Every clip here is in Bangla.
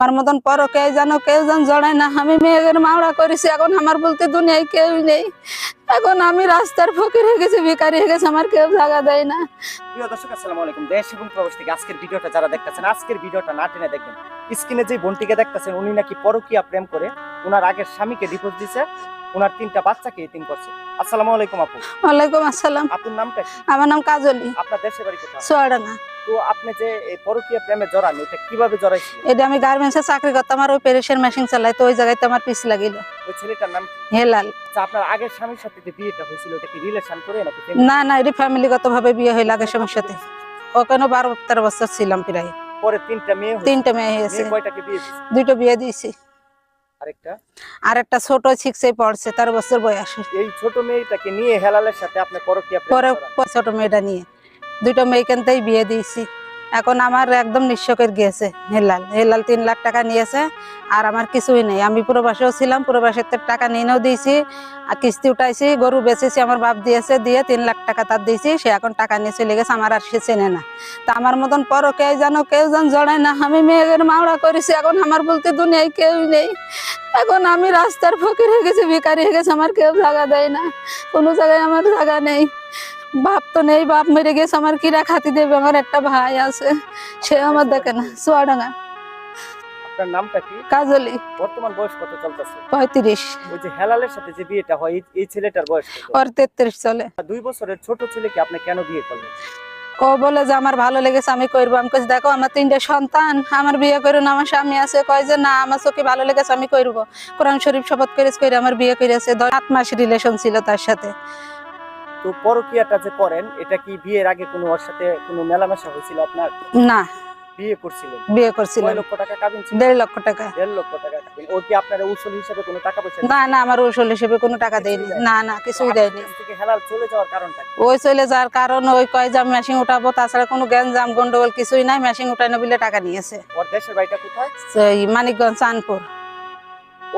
আমার মতন পর কে জানো কেউ যেন জড়ায় না। আমি মেয়েদের মাওড়া করেছি, এখন আমার বলতে দুনিয়ায় কেউ নেই। এখন আমি রাস্তার ফকির হয়ে গেছি ভিকারি হয়ে গেছি আমার কেউ জায়গা দেয় না। প্রিয় দর্শক আসসালামু আলাইকুম। দেশ এবং প্রবাস থেকে আজকের ভিডিওটা যারা দেখতেছেন আজকের ভিডিওটা না টেনে দেখবেন। স্ক্রিনে যে বোনটিকে দেখতেছেন উনি নাকি পরকীয়া প্রেম করে ওনার আগের স্বামীকে ডিভোর্স ওনার তিনটা বাচ্চাকে এতিম করছে। আসসালামু আলাইকুম আপু। ওয়ালাইকুম আসসালাম। নামটা আমার নাম কাজলি। আপনার দেশের বাড়ি কোথায়? সোয়াডাঙ্গা। তো আপনি যে পরকীয়া প্রেমে জড়ান এটা কীভাবে জড়াইছিলেন? এটা আমি গার্মেন্টসে চাকরি করতাম আর ওই পেরেসের মেশিন চালাই তো ওই জায়গায় আমার পিস লাগিল। ওই ছেলেটার নাম হেলাল। আচ্ছা, আপনার আগের স্বামীর সাথে যে বিয়েটা হয়েছিল ওটা কি রিলেশন করে নাকি না না এটা ফ্যামিলিগত ভাবে বিয়ে হইল আগের সময়ের সাথে। ওখানে বারো তেরো বছর ছিলাম প্রায়। পরে তিনটা মেয়ে। তিনটা মেয়ে হয়েছে। মেয়ে কয়টাকে বিয়ে দিয়েছে? দুটো বিয়ে দিয়েছি। আরেকটা? আর একটা ছোট শিখছে পড়ছে তেরো বছর বয়স। এই ছোট মেয়েটাকে নিয়ে হেলালের সাথে আপনি পরকীয়া পরে। ছোট মেয়েটা নিয়ে। দুটো মেয়েখানতেই বিয়ে দিয়েছি। এখন আমার একদম নিঃস্বকের গিয়েছে হেলাল। হেলাল তিন লাখ টাকা নিয়েছে, আর আমার কিছুই নেই। আমি প্রবাসেও ছিলাম, প্রবাসের টাকা নিয়েও দিয়েছি, আর কিস্তি উঠাইছি, গরু বেচেছি, আমার বাপ দিয়েছে, দিয়ে তিন লাখ টাকা তার দিয়েছি, সে এখন টাকা নিয়ে চলে গেছে, আমার আর সে চেনে না। তা আমার মতন পরও কেউ জানো কেউ যেন জড়ায় না, আমি মেয়েদের মাওড়া করেছি, এখন আমার বলতে দুনিয়ায় কেউ নেই। এখন আমি রাস্তার ফকির হয়ে গেছি ভিকারি হয়ে গেছে, আমার কেউ জায়গা দেয় না, কোনো জায়গায় আমার জায়গা নেই। বাপ তো নেই বাপ মেরে গেছে আমার কিরা খাতি দেবে? আমার একটা ভাই আছে সে আমার দেখে না সোয়াডাঙ্গা। আপনার নামটা কি? কাজলি। বর্তমান বয়স কত চলতেছে? পঁয়ত্রিশ। ওই যে হেলালের সাথে যে বিয়েটা হয় এই- এই ছেলেটার বয়স ওর তেত্রিশ চলে। দুই বছরের ছোট ছেলেকে আপনি কেন বিয়ে করলেন? ও বলে যে আমার ভালো লেগেছে আমি করব। আমি কইছি দেখো আমার তিনটে সন্তান আমার বিয়ে করুন আমার স্বামী আছে। কয় যে না আমার চোখে ভালো লেগেছে আমি করব। কোরআন শরীফ শপথ করে আমার বিয়ে করেছে সাত মাস রিলেশন ছিল তার সাথে। তো পরকীয়াটা যে করেন এটা কি বিয়ের আগে কোনো ওর সাথে কোনো মেলামেশা হয়েছিল আপনার? না। বিয়ে করছিলেন? বিয়ে কয় করছিলাম লক্ষ টাকা কাবিন ছিল? দেড় লক্ষ টাকা। দেড় লক্ষ টাকা কাবিন। ও কি আপনার উসুল হিসেবে কোনো টাকা পয়সা না না আমার ওষুধ হিসেবে কোনো টাকা দেয়নি। না না কিছুই দেয়নি। থেকে হেলাল চলে যাওয়ার কারণটা ওই চলে যাওয়ার কারণ ওই কয় যে মেশিন উঠাবো তাছাড়া কোনো গ্যাঞ্জাম গন্ডগোল কিছুই নাই মেশিন উঠানো বলে টাকা নিয়েছে। ওর দেশের বাড়িটা কোথায়? মানিকগঞ্জ চানপুর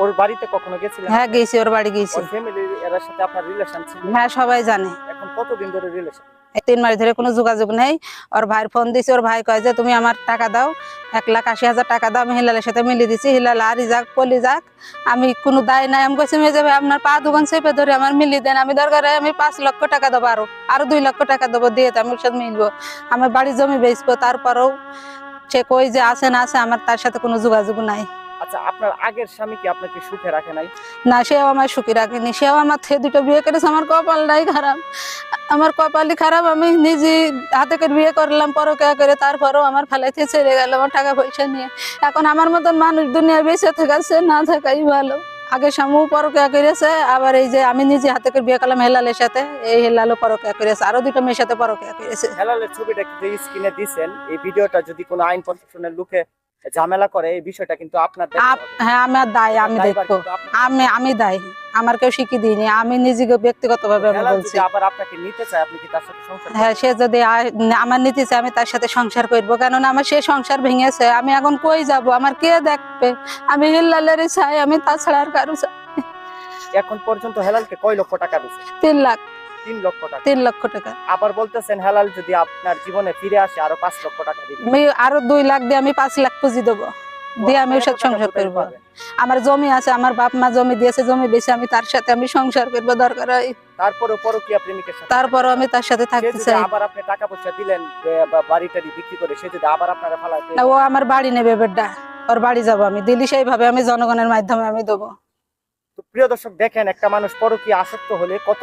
ওর বাড়িতে কখনো গেছিলেন? হ্যাঁ গেছি ওর বাড়ি গেছি। ওর ফ্যামিলি এর সাথে আপনার রিলেশন ছিল? হ্যাঁ সবাই জানে। এখন কতদিন ধরে রিলেশন তিন মাস ধরে কোনো যোগাযোগ নেই। ওর ভাইয়ের ফোন দিছি ওর ভাই কয় যে তুমি আমার টাকা দাও এক লাখ আশি হাজার টাকা দাও আমি হিলালের সাথে মিলিয়ে দিছি। হিলাল আরি যাক পলি যাক। আমি কোনো দায় নাই। আমি কইছি মেয়ে যাবে আপনার পা দোকান চেপে ধরে আমার মিলিয়ে দেন। আমি দরকার আমি পাঁচ লক্ষ টাকা দেবো আরও আরও দুই লক্ষ টাকা দেবো দিয়ে তো আমি ওর সাথে মিলবো। আমার বাড়ি জমি বেচবো তারপরেও সে কই যে আছে না আছে আমার তার সাথে কোনো যোগাযোগ নাই। আচ্ছা আপনার আগের স্বামী কি আপনাকে সুখে রাখে নাই? না সেও আমার সুখী রাখেনি। সেও আমার থেকে দুটো বিয়ে করেছে আমার কপালটাই খারাপ। আমার কপালই খারাপ আমি নিজে হাতে করে বিয়ে করলাম পরকে করে তারপরেও আমার ফেলাইতে ছেড়ে গেল আমার টাকা পয়সা নিয়ে। এখন আমার মতন মানুষ দুনিয়া বেঁচে থাকাছে না থাকাই ভালো। আগে স্বামীও পরকে করেছে আবার এই যে আমি নিজে হাতে করে বিয়ে করলাম হেলালের সাথে এই হেলালও পরকে করেছে আরও দুটো মেয়ের সাথে পরকে করেছে। হেলালের ছবিটা স্ক্রিনে দিছেন এই ভিডিওটা যদি কোনো আইন প্রশাসনের লোকে ঝামেলা করে এই বিষয়টা কিন্তু আপনার। হ্যাঁ আমার দায় আমি দেখব আমি আমি দায়। আমার কেউ শিখিয়ে দিইনি। আমি নিজেকে ব্যক্তিগত ভাবে আমি বলছি। আবার আপনাকে নিতে চায় আপনি কি তার সাথে সংসার হ্যাঁ সে যদি আমার নিতে চায় আমি তার সাথে সংসার করব। কেননা আমার সে সংসার ভেঙেছে। আমি এখন কই যাব? আমার কে দেখবে? আমি হিল্লালেরই চাই আমি তাছাড়া আর কারও চাই এখন পর্যন্ত হেলালকে কয় লক্ষ টাকা দিয়েছে? তিন লাখ। তিন লক্ষ টাকা। তিন লক্ষ টাকা। আবার বলতেছেন হেলাল যদি আপনার জীবনে ফিরে আসে আরও পাঁচ লক্ষ টাকা দিবে আমি আরও দুই লাখ দিয়ে আমি পাঁচ লাখ পুঁজি দেবো। দিয়ে আমি সাথে সংসার করব। আমার জমি আছে আমার বাপ মা জমি দিয়েছে জমি বেশি আমি তার সাথে আমি সংসার করব দরকার হয়। তারপরে পরকিয়া প্রেমিকের সাথে তারপরও আমি তার সাথে থাকতে চাই। আবার আপনি টাকা পয়সা দিলেন যে বা বাড়িটারি বিক্রি করে সে যদি আবার আপনারা ফালাতে না, ও আমার বাড়ি নেবে বেডা ওর বাড়ি যাব আমি। দিল্লি সেইভাবে আমি জনগণের মাধ্যমে আমি দেবো। তো প্রিয় দর্শক দেখেন একটা মানুষ পরকীয়া আসক্ত হলে কত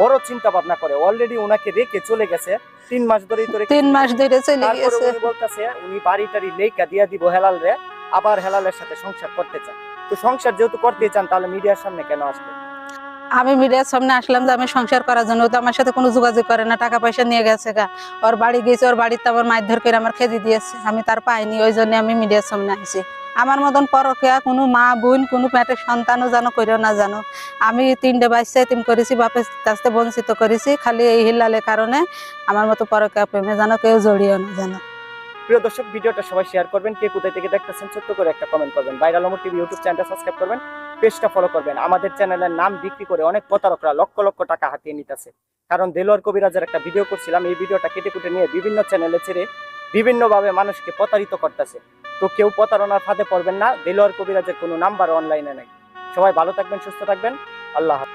বড় চিন্তা ভাবনা করে। অলরেডি ওনাকে রেখে চলে গেছে। তিন মাস ধরেই তো তিন মাস ধরে চলে গেছে। উনি বলতেছে উনি বাড়িটারি লেখা দিয়া দিব হেলাল রে আবার হেলালের সাথে সংসার করতে চান। তো সংসার যেহেতু করতে চান তাহলে মিডিয়ার সামনে কেন আসবে? আমি মিডিয়ার সামনে আসলাম যে আমি সংসার করার জন্য আমার সাথে কোনো যোগাযোগ করে না, টাকা পয়সা নিয়ে গেছে গা। ওর বাড়ি গেছে ওর বাড়িতে আমার মারধর করে আমার খেতে দিয়েছে, আমি তার পাইনি, ওই জন্য আমি মিডিয়ার সামনে আসি আমার মতন পরকিয়া কোনো মা, বোন, কোনো পেটের সন্তানও যেন করিও না জানো আমি তিনটে বাচ্চা এতিম করেছি কাছ থেকে বঞ্চিত করেছি, খালি এই হিল্লালের কারণে আমার মতো পরকিয়া প্রেমে যেন কেউ জড়িয়ে না জানো প্রিয় দর্শক, ভিডিওটা সবাই শেয়ার করবেন, কে কোথায় থেকে দেখতেছেন, ছোট্ট করে একটা কমেন্ট করবেন। ভাইরাল অমর টিভি ইউটিউব চ্যানেলটা সাবস্ক্রাইব করবেন। পেজটা ফলো করবেন। আমাদের চ্যানেলের নাম বিক্রি করে অনেক প্রতারকরা লক্ষ লক্ষ টাকা হাতিয়ে নিতেছে। কারণ দেলোয়ার কবিরাজের একটা ভিডিও করছিলাম, এই ভিডিওটা কেটে কুটে নিয়ে বিভিন্ন চ্যানেলে ছেড়ে বিভিন্নভাবে মানুষকে প্রতারিত করতেছে। তো কেউ প্রতারণার ফাঁদে পড়বেন না, দেলোয়ার কবিরাজের কোনো নাম্বার অনলাইনে নেই। সবাই ভালো থাকবেন, সুস্থ থাকবেন। আল্লাহ।